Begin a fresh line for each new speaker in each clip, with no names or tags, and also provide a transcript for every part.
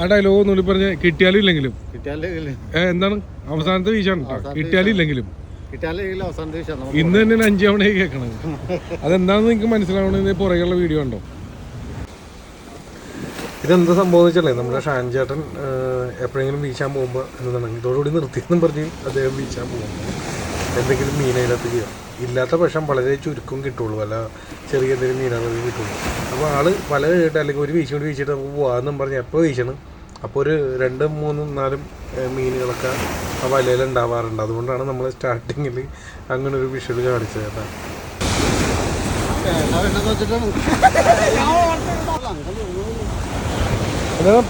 ആ ഡയലോഗ് ഒന്നുകൂടി പറഞ്ഞ് കിട്ടിയാലും ഇല്ലെങ്കിലും
കിട്ടിയാലും
എന്താണ്? അവസാനത്തെ വീശാണ് കേട്ടോ. കിട്ടിയാലും ഇല്ലെങ്കിലും ഇന്ന് തന്നെ അഞ്ചു തവണ കേൾക്കണത്. അതെന്താണെന്ന് നിങ്ങൾക്ക് മനസ്സിലാവണമെന്ന് പുറകെയുള്ള വീഡിയോ ഉണ്ടോ ഇതെന്താ സംഭവം നമ്മുടെ ഷാൻ ചേട്ടൻ എപ്പോഴെങ്കിലും വീശാൻ പോകുമ്പോൾ എന്താണ് ഇതോടുകൂടി നിർത്തിയെന്നും പറഞ്ഞ് അദ്ദേഹം വീശാൻ പോകുമ്പോൾ എന്തെങ്കിലും മീൻ അതിനകത്ത് ചെയ്യാം ഇല്ലാത്ത പക്ഷം വളരെ ചുരുക്കം കിട്ടുള്ളൂ. വല്ല ചെറിയ എന്തെങ്കിലും മീനാണെങ്കിൽ കിട്ടുള്ളൂ. അപ്പോൾ ആൾ വല കേട്ട് അല്ലെങ്കിൽ ഒരു വീശി കൊണ്ട് വീശിയിട്ട് നമുക്ക് പോകാമെന്നും പറഞ്ഞ് എപ്പോൾ വീശണം? അപ്പോൾ ഒരു രണ്ടും മൂന്നും നാലും മീനുകളൊക്കെ ആ വലയിൽ ഉണ്ടാവാറുണ്ട്. അതുകൊണ്ടാണ് നമ്മൾ സ്റ്റാർട്ടിങ്ങിൽ അങ്ങനെ ഒരു വിഷ്വൽ കാണിച്ചത് കേട്ടോ.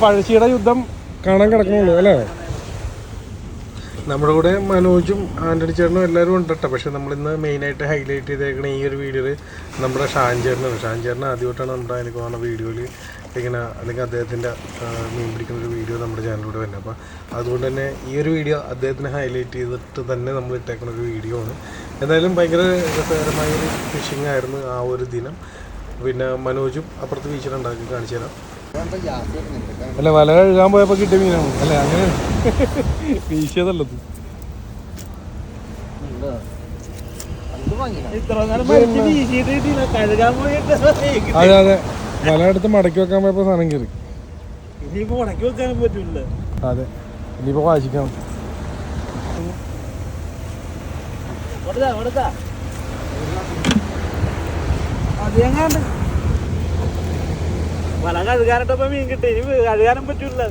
പഴശ്ശിയുടെ യുദ്ധം കാണാൻ കിടക്കുന്നുള്ളൂ അല്ലേ? നമ്മുടെ കൂടെ മനോജും ആന്റണി ചേട്ടനും എല്ലാവരും ഉണ്ട് കേട്ടോ. പക്ഷെ നമ്മളിന്ന് മെയിനായിട്ട് ഹൈലൈറ്റ് ചെയ്തേക്കണ ഈ ഒരു വീഡിയോയിൽ നമ്മുടെ ഷാൻ ചേട്ടനാണ്. ആദ്യമായിട്ടാണ് നമ്മുടെ എനിക്ക് പറഞ്ഞ വീഡിയോയിൽ ഇങ്ങനെ അല്ലെങ്കിൽ അദ്ദേഹത്തിന്റെ മീൻ പിടിക്കുന്ന ഒരു വീഡിയോ നമ്മുടെ ചാനലിലൂടെ വരുന്നത്. അപ്പോൾ അതുകൊണ്ട് തന്നെ ഈ ഒരു വീഡിയോ അദ്ദേഹത്തിന് ഹൈലൈറ്റ് ചെയ്തിട്ട് തന്നെ നമ്മൾ ഇട്ടേക്കുന്ന ഒരു വീഡിയോ ആണ്. എന്തായാലും ഭയങ്കര രസകരമായ ഒരു ഫിഷിംഗ് ആയിരുന്നു ആ ഒരു ദിനം. പിന്നെ മനോജും അപ്പുറത്ത് ബീച്ചിലുണ്ടാക്കി കാണിച്ചു തരാം. അല്ല വല കഴുകാൻ പോയപ്പോ കിട്ടിയ മീനാണ്. അല്ലെ അങ്ങനെ വീശിയതല്ലത് അതെ അതെ. വല എടുത്ത് മടക്കി വെക്കാൻ പോയപ്പോ സാധനം കയറി. അതെ. ഇനിയിപ്പോ വാശിക്കണം.
അതെങ്ങാണ്ട് വല കഴുകാനിട്ടപ്പോ മീൻ കിട്ടി. ഇനി കഴുകാനും പറ്റൂല.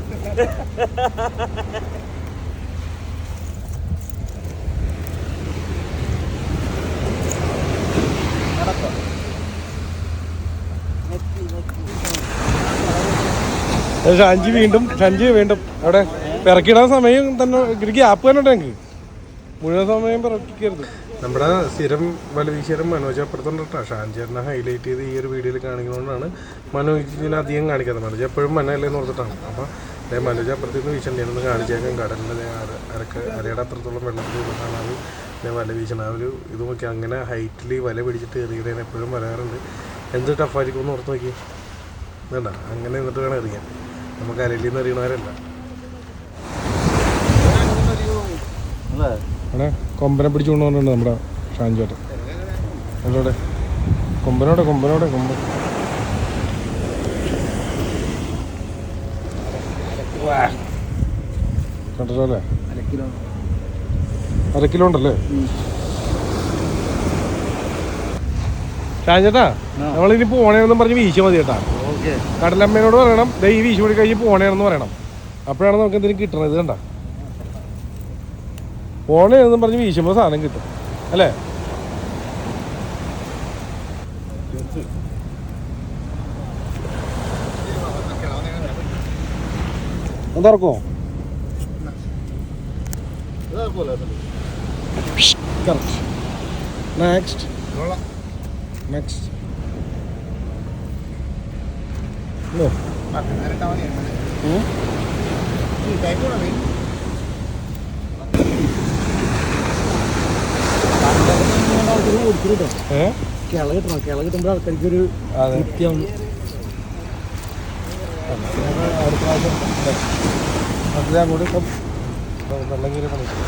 ഷാഞ്ചി വീണ്ടും ഷാഞ്ചി വീണ്ടും. അവിടെ പിറക്കിടാൻ സമയം തന്നെ ഗ്യാപ്പ് തന്നെ ഉണ്ട് ഞങ്ങൾക്ക് മുഴുവൻ സമയം പിറക്കിക്കരുത്. നമ്മുടെ സ്ഥിരം വലവീശ്വരം വീശിയരും മനോജ് അപ്പുറത്തുണ്ട് കേട്ടോ ഷാൻചേറിനെ ഹൈലൈറ്റ് ചെയ്ത് ഈ ഒരു വീഡിയോയിൽ കാണിക്കുന്നതുകൊണ്ടാണ് മനോജിനെ അധികം കാണിക്കാതെ മനോജ് എപ്പോഴും മനല്ലേ എന്ന് ഓർത്തിട്ടാണ്. അപ്പോൾ അതേ മനോജ് അപ്പുറത്ത് നിന്ന് വീശണ്ടിയാണെന്ന് കാണിച്ചേക്കാം കടലിന്റെ അരക്ക് അരയുടെ അത്രത്തോളം വെള്ളത്തിൽ നിന്നിട്ടാണ് അത്. വല വീശണം ആ ഒരു ഇത് നോക്കി അങ്ങനെ ഹൈറ്റിൽ വല പിടിച്ചിട്ട് എറിയിടാൻ എപ്പോഴും വരാറുണ്ട് എന്ത് ടഫായിരിക്കും എന്ന് ഓർത്ത് നോക്കി വേണ്ട അങ്ങനെ നിന്നിട്ട് വേണം എറിയാൻ. നമുക്ക് അരയിൽ നിന്ന് എറിയണവരല്ല. അവിടെ കൊമ്പനെ പിടിച്ചു കൊണ്ടുപോകുന്നുണ്ട് നമ്മുടെ ഷാൻചേട്ടൻ അതോടെ കൊമ്പനോടെ കൊമ്പനോടെ കൊമ്പൻ. കണ്ടല്ലോ അല്ലേ? അര കിലോ ഉണ്ടല്ലേ? ഷാൻചേട്ടാ നമ്മളിനി പോണേന്നും പറഞ്ഞ് വീശ മതി കേട്ടാ
ഓക്കെ.
കടലമ്മേനോട് പറയണം ദൈവം വീശു കഴിഞ്ഞ് പോണേന്ന് പറയണം. അപ്പോഴാണ് നമുക്ക് എന്തെങ്കിലും കിട്ടണത് ഇത് കണ്ട പോണേന്നും പറഞ്ഞ് വീശുമ്പോൾ സാധനം കിട്ടും. അല്ലേ? തുറക്കോ നെക്സ്റ്റ് നെക്സ്റ്റ് നോ ഏ
കിള കിട്ടണം കിള കിട്ടുമ്പോൾ ആൾക്കാർക്ക് ഒരു തൃപ്തിയാണ്
അടുത്ത പ്രാവശ്യം അതിലെ അങ്ങോട്ട് ഇപ്പം വെള്ളം കയറി പണിക്കും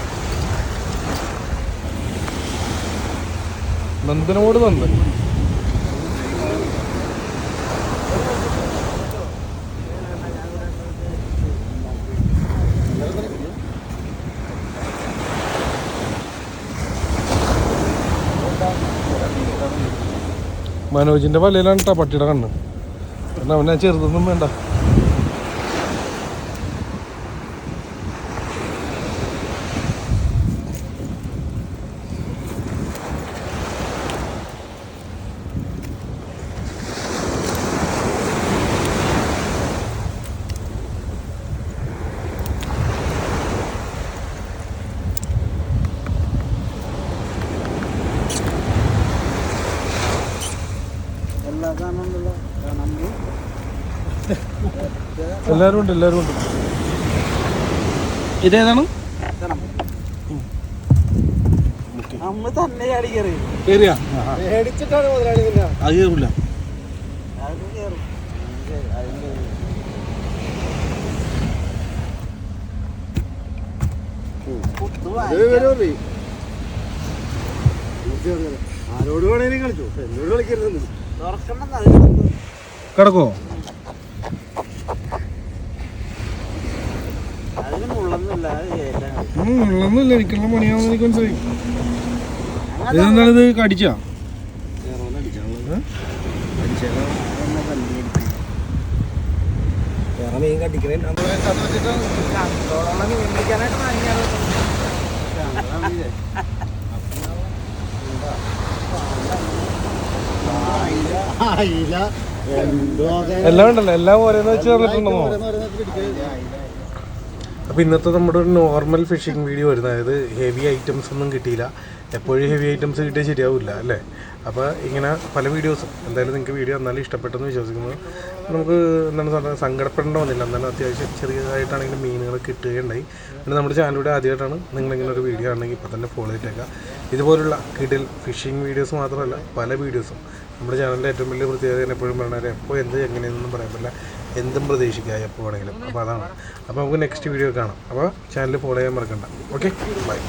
നന്ദനോട് നന്ദൻ. മനോജിന്റെ വലയിലാണ് കേട്ടോ പട്ടിയുടെ കണ്ണ്. കാരണം അവനെ ചെറുതൊന്നും വേണ്ട. എല്ലാരും ഉണ്ട് എല്ലാരും ഉണ്ട്. ഇതേതാണ്?
നമ്മൾ തന്നെ
മേടിച്ചിട്ടാണ് ആരോട് വേണേലും കളിച്ചു. എന്നോട്
കളിക്കരുതെന്ന്.
കിടക്കോ വെള്ളമൊന്നുമില്ല എനിക്കുള്ള പണിയാവുന്ന എനിക്ക് മനസ്സിലായി ഇതെന്താണ് ഇത് കടിച്ചാ?
മീൻ
വാങ്ങിയാണ്
ആയില്ല
എല്ലാം ഉണ്ടല്ലോ. എല്ലാം ഓരോന്ന് വെച്ച് തന്നിട്ടുണ്ടെന്നോ അപ്പോൾ ഇന്നത്തെ നമ്മുടെ ഒരു നോർമൽ ഫിഷിംഗ് വീഡിയോ വരുന്നത് അതായത് ഹെവി ഐറ്റംസ് ഒന്നും കിട്ടിയില്ല. എപ്പോഴും ഹെവി ഐറ്റംസ് കിട്ടിയാൽ ശരിയാവില്ല അല്ലേ? അപ്പോൾ ഇങ്ങനെ പല വീഡിയോസും എന്തായാലും നിങ്ങൾക്ക് വീഡിയോ എന്നാലും ഇഷ്ടപ്പെട്ടെന്ന് വിശ്വസിക്കുന്നു. നമുക്ക് എന്താണ് സാധനം സങ്കടപ്പെടേണ്ട വന്നില്ല എന്നാലും അത്യാവശ്യം ചെറിയതായിട്ടാണെങ്കിലും മീനുകൾ കിട്ടുകയുണ്ടായി. പിന്നെ നമ്മുടെ ചാനലിലൂടെ ആദ്യമായിട്ടാണ് നിങ്ങളിങ്ങനെ ഒരു വീഡിയോ ആണെങ്കിൽ ഇപ്പോൾ തന്നെ ഫോളോ ചെയ്തേക്കാം ഇതുപോലുള്ള കിടിൽ ഫിഷിംഗ് വീഡിയോസ് മാത്രമല്ല പല വീഡിയോസും നമ്മുടെ ചാനലിന്റെ ഏറ്റവും വലിയ പ്രത്യേകത തന്നെ എപ്പോഴും പറയണത് എപ്പോൾ എന്ത് എങ്ങനെയെന്നൊന്നും പറയാൻ പറ്റില്ല. എന്തും പ്രതീക്ഷിക്കുക എപ്പോൾ വേണമെങ്കിലും. അപ്പോൾ അതാണ്. അപ്പോൾ നമുക്ക് നെക്സ്റ്റ് വീഡിയോ കാണാം. അപ്പോൾ ചാനൽ ഫോളോ ചെയ്യാൻ മറക്കണ്ട. Okay bye